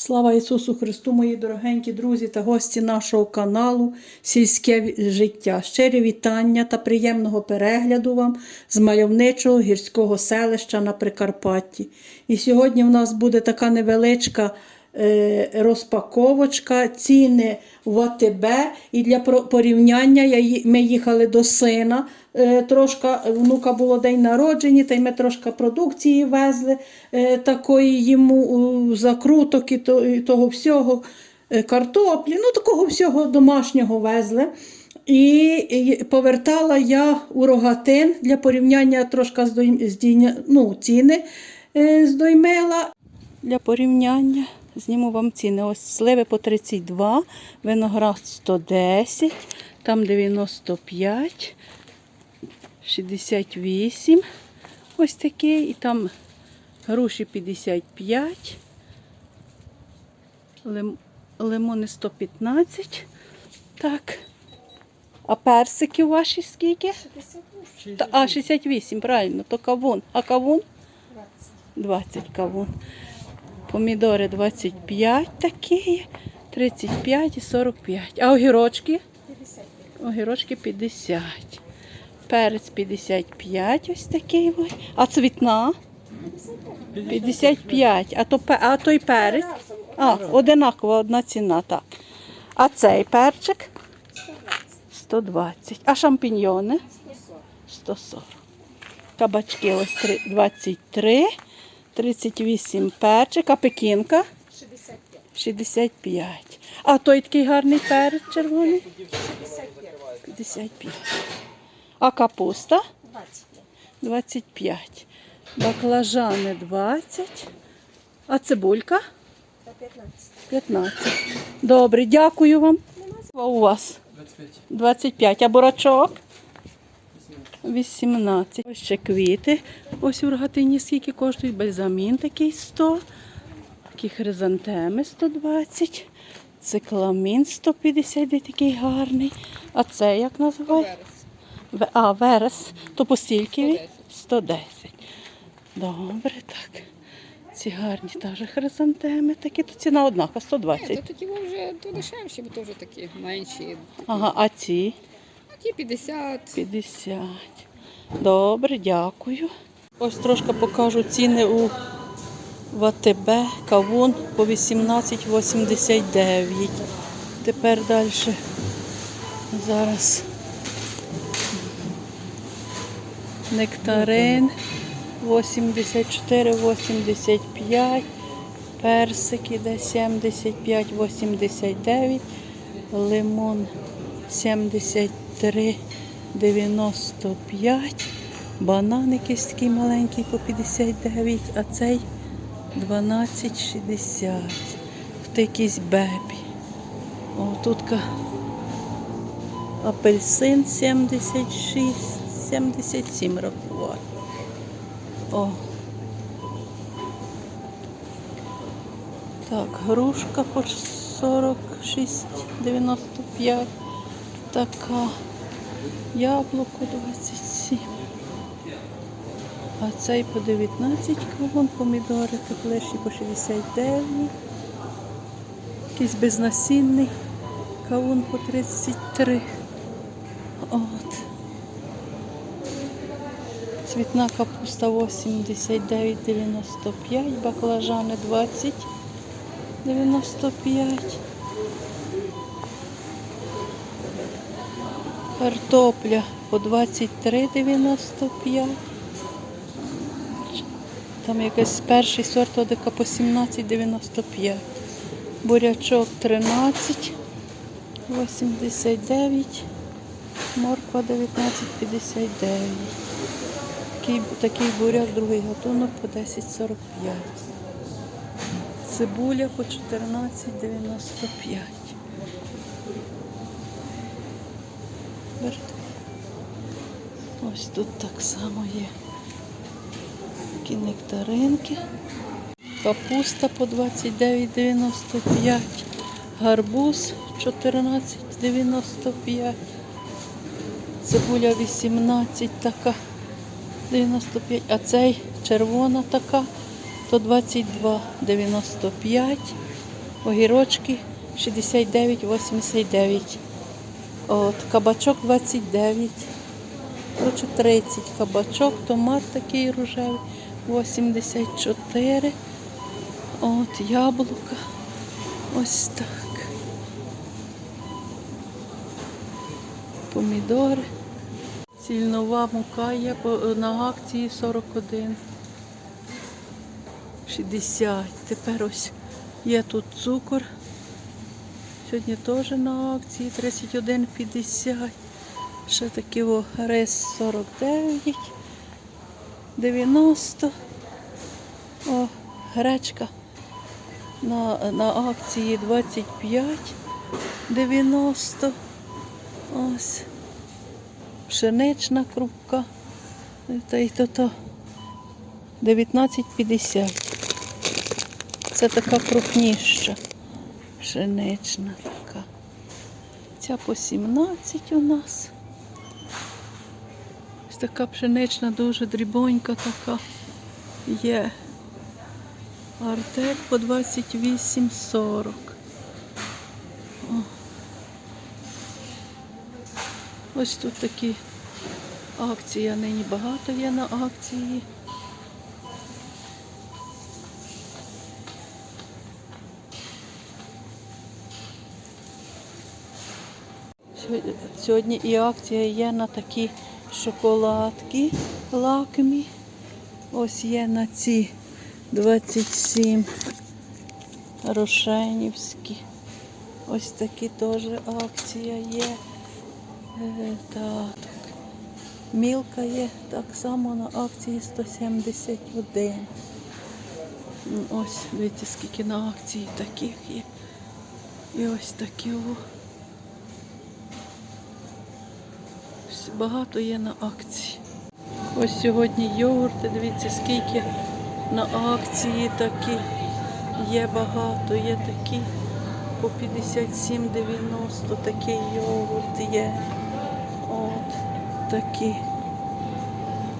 Слава Ісусу Христу, мої дорогенькі друзі та гості нашого каналу Сільське життя. Щирі вітання та приємного перегляду вам з мальовничого гірського селища на Прикарпатті. І сьогодні в нас буде така невеличка розпаковочка, ціни в АТБ. І для порівняння ми їхали до сина. Е, трошки внука було день народження, та й ми трошки продукції везли е, такої йому закруток і, того всього, е, картоплі, ну такого всього домашнього везли. І, повертала я у рогатин для порівняння трошки з, ну, ціни е, здоймила. Для порівняння зніму вам ціни. Ось сливи по 32, виноград 110, там 95, 68. Ось такий. І там груші 55, лим, лимони 115. Так. А персики ваші скільки? Та, а, 68, правильно, то кавун. А кавун? 20 кавун. Помідори 25 такі, 35 і 45. А огірочки? Огірочки 50. Перець 55, ось такий. А цвітна? 55. А, то, а той перець? А, одинакова одна ціна, так. А цей перчик? 120. А шампіньйони? 140. Кабачки ось 23, 38 перчик, а пекінка? 65. А той такий гарний перець червоний? 55. А капуста? 25. Баклажани 20. А цибулька? 15. Добре, дякую вам. А у вас? 25. А бурачок? 18. Ось ще квіти. Ось у рогатині скільки коштують. Бальзамін такий 100. Такі хризантеми 120. Цикламін 150, де такий гарний. А це як називається? Ве- А, верес. То по стільки? він? 110. Добре, так. Ці гарні теж хризантеми. Такі то ціна однака, Ні, 120. то такі вже то дешевші, бо то вже такі менші. Ага, а ці? Ті 50. 50. Добре, дякую. Ось трошки покажу ціни у ВТБ. Кавун по 18,89. Тепер далі. Зараз. Нектарин 84,85. Персик іде 75,89. Лимон 73,95. Банан якийсь такий маленький по 59, а цей 12,60. Тут якийсь бебі. О, тут апельсин 76, 77 рахувати. О. Так, грушка по 46,95. Така. Яблуко 27. А цей по 19 кавун, помідори теплеші по 69. Якийсь безнасінний кавун по 33. От. Цвітна капуста 89,95, баклажани 20,95. Картопля по 23,95. Там якийсь перший сорт одика по 17,95. Бурячок 13,89. Морква 19,59. Такий, такий буряк, другий гатунок по 10,45. Цибуля по 14,95. Берете. Ось тут так само є. Такі нектаринки. Капуста по 29,95. Гарбуз 14,95. Цибуля 18 така. 95. А цей червона така, то 22,95. огірочки 69,89. От, кабачок 29. Коротше, 30 кабачок, томат такий рожевий 84. От, яблука. Ось так. Помідори. Цільнова мука є на акції 41. 60. Тепер ось є тут цукор. Сьогодні теж на акції 31,50. Ще такі о, рис 49, 90. О, гречка на, на акції 25, 90. Ось. Пшенична крупка. Та й то то 19,50. Це така крупніша. Пшенична така. Ця по 17 у нас. Ось така пшенична, дуже дрібонька така є. Артек по 28,40. О. Ось тут такі акції, нині багато є на акції. Сьогодні- і акція є на такі шоколадки лакмі. Ось є на ці 27 рошенівські. Ось такі теж акція є. Е, Так. Мілка є так само на акції 171. Ось, дивіться, скільки на акції таких є. І ось такі Багато є на акції. Ось сьогодні йогурти, дивіться, скільки на акції такі. Є багато, є такі по 57,90 такий йогурт є. От такі.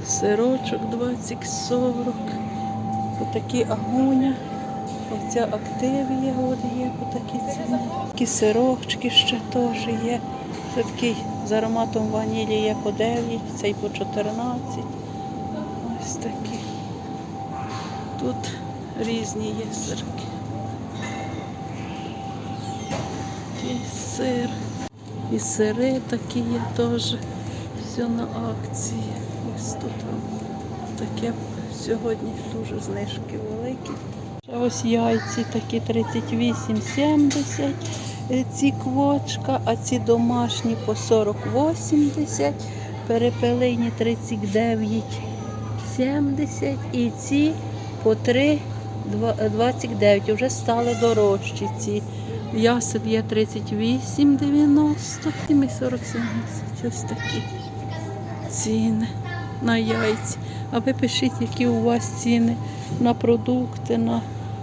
Сирочок 20,40. Отакі агуня. Оця активія от є по такі ціни. Такі сирочки ще теж є. Це такий з ароматом ванілі є по 9, цей по 14. Ось такі. Тут різні є сирки. І сир. І сири такі є теж. Все на акції. Ось тут таке сьогодні дуже знижки великі. Ось яйці такі 38,70. Е, Ці квочка, а ці домашні по 40,80. Перепелині 39,70. І ці по 3,29. Вже стали дорожчі ці. Ясен є 38,90 і ми 40,70. Ось такі ціни на яйці. А ви пишіть, які у вас ціни на продукти, на,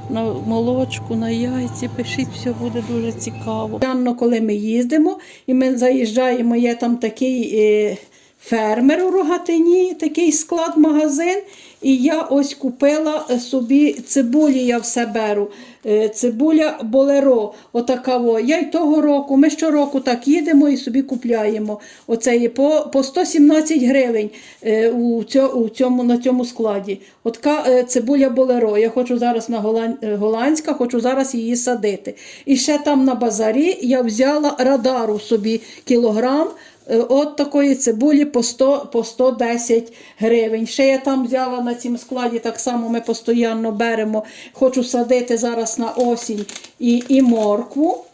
на молочку, на яйці. Пишіть, все буде дуже цікаво. Данно, коли ми їздимо, і ми заїжджаємо, є там такий е, фермер у Рогатині, такий склад-магазин. І я ось купила собі цибулі, я все беру. Е, Цибуля болеро. Отака. Я й того року, ми щороку так їдемо і собі купляємо. Оце є по, по 117 гривень е, у цьо, у цьому, на цьому складі. Отака е, цибуля болеро. Я хочу зараз на е, голландська, хочу зараз її садити. І ще там на базарі я взяла радару собі кілограм. Е, От такої цибулі по 100, по 110 гривень. Ще я там взяла на цьому складі, так само ми постійно беремо. Хочу садити зараз на осінь і, і моркву.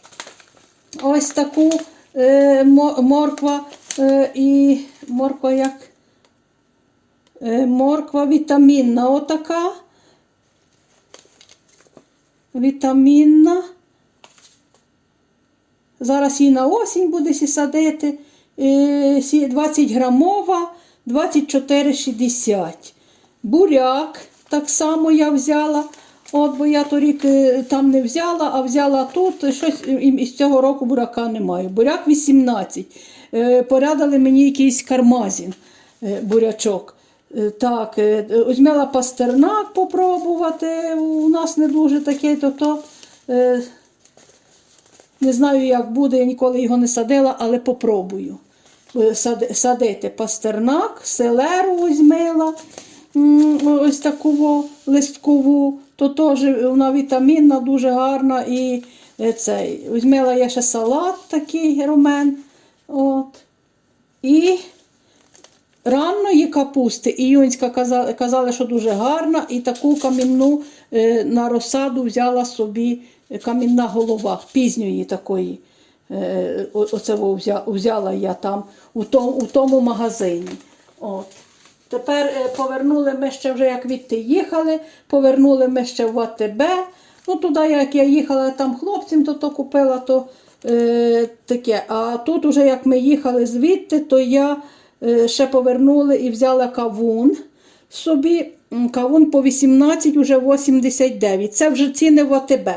Ось таку е, морква е, і морква як? Е, морква вітамінна отака. Вітамінна. Зараз її на осінь буде сі садити. Е, сі- 20 грамова, 24,60. Буряк так само я взяла. От, бо я торік е, там не взяла, а взяла тут. Щось і- і з цього року буряка немає. Буряк 18. Е, Порядали мені якийсь кармазін, е, бурячок. Е, Так, е, пастернак попробувати. У нас не дуже такий, то то. е, Не знаю, як буде, я ніколи його не садила, але попробую садити пастернак, селеру м, ось таку листкову, то теж вона вітамінна, дуже гарна. І е, цей. Візьмила я ще салат такий румен. От. І ранної капусти іюнська казали, казали, що дуже гарна, і таку камінну е, на розсаду взяла собі камінна голова, пізньої такої. Е, оце взяла я там у тому, у тому магазині. От. Тепер е, повернули ми ще вже, як відти їхали, повернули ми ще в АТБ. Ну, туди, як я їхала там хлопцям, то, то купила то е, таке. А тут, уже як ми їхали звідти, то я е, ще повернули і взяла кавун собі. Кавун по 18, уже 89. Це вже ціни в АТБ.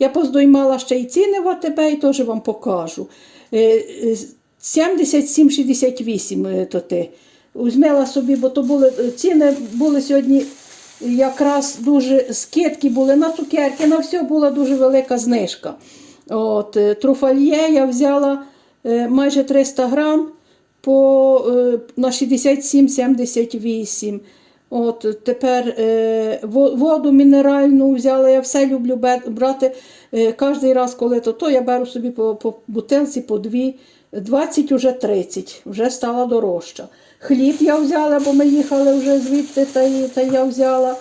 Я поздоймала ще й ціни в АТБ і теж вам покажу. Е, е, 77,68 е, то ти. Візьмела собі, бо то були е, ціни були сьогодні якраз дуже скидки були на цукерки, на все була дуже велика знижка. От, е, труфальє я взяла е, майже 300 грам по, е, на 67,78. От, тепер е, воду мінеральну взяла, я все люблю брати е, кожен раз, коли то, то я беру собі по, по бутилці по дві, 20 уже 30, вже стала дорожча. Хліб я взяла, бо ми їхали вже звідти, та, та я взяла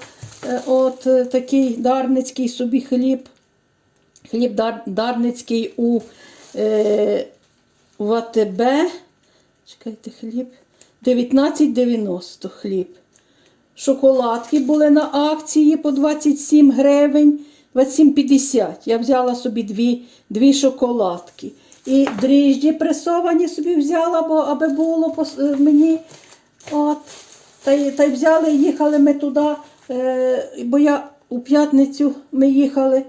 е, от е, такий дарницький собі хліб. Хліб дар, дарницький у е, в. Чекайте, хліб. 19,90 хліб. Шоколадки були на акції по 27 гривень, 27,50. Я взяла собі дві, дві шоколадки. І дріжджі пресовані собі взяла, бо аби було е, мені. От. Та й взяли, їхали ми туди, е, бо я у п'ятницю ми їхали.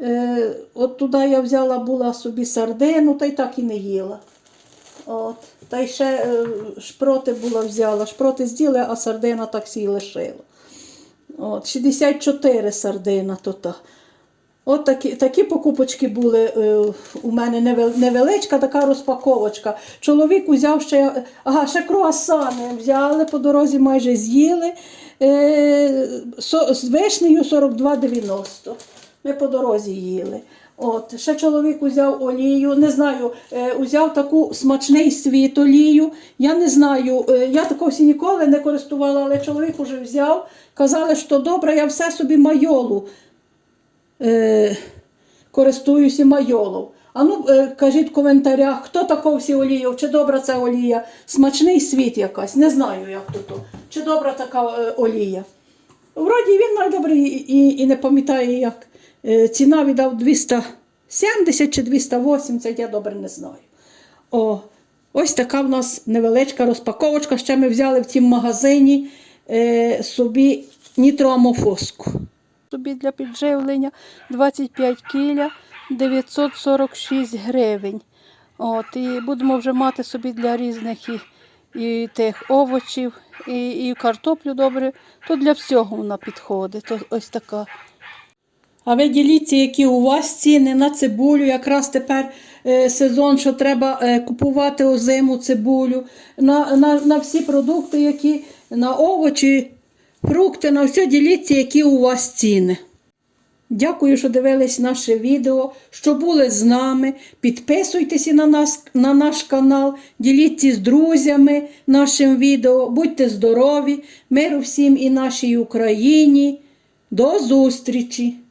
Е, от туди я взяла була собі сардину, та й так і не їла. От. Та й ще е, шпроти була взяла. Шпроти з'їли, а сардина так сі й лишила. От, 64 сардина то та. От такі, такі покупочки були е, у мене невеличка така розпаковочка. Чоловік узяв ще, ага, ще круасани взяли, по дорозі майже з'їли. Е, з вишнею 42,90. Ми по дорозі їли. От, ще чоловік узяв олію, не знаю, е, узяв таку смачний світ олію. Я не знаю, е, я такого ніколи не користувала, але чоловік уже взяв. Казали, що добре, я все собі майолу е, користуюся майолом. А ну, е, кажіть в коментарях, хто таков всі олію, чи добра ця олія, смачний світ якась, не знаю, як то. Чи добра така олія. Вроді він найдобрий і, і, і не пам'ятаю, як ціна віддав 270 чи 280, я добре не знаю. О, ось така в нас невеличка розпаковочка. Ще ми взяли в цім магазині е, собі нітроамофоску. Собі для підживлення 25 кіля 946 гривень. От, і будемо вже мати собі для різних і, і тих овочів, і, і картоплю добре. То для всього вона підходить. Ось така. А ви діліться, які у вас ціни на цибулю. Якраз тепер е, сезон, що треба е, купувати озиму цибулю, на, на, на всі продукти, які на овочі, фрукти, на все діліться, які у вас ціни. Дякую, що дивились наше відео, що були з нами. Підписуйтеся на, нас, на наш канал, діліться з друзями нашим відео. Будьте здорові, миру всім і нашій Україні. До зустрічі!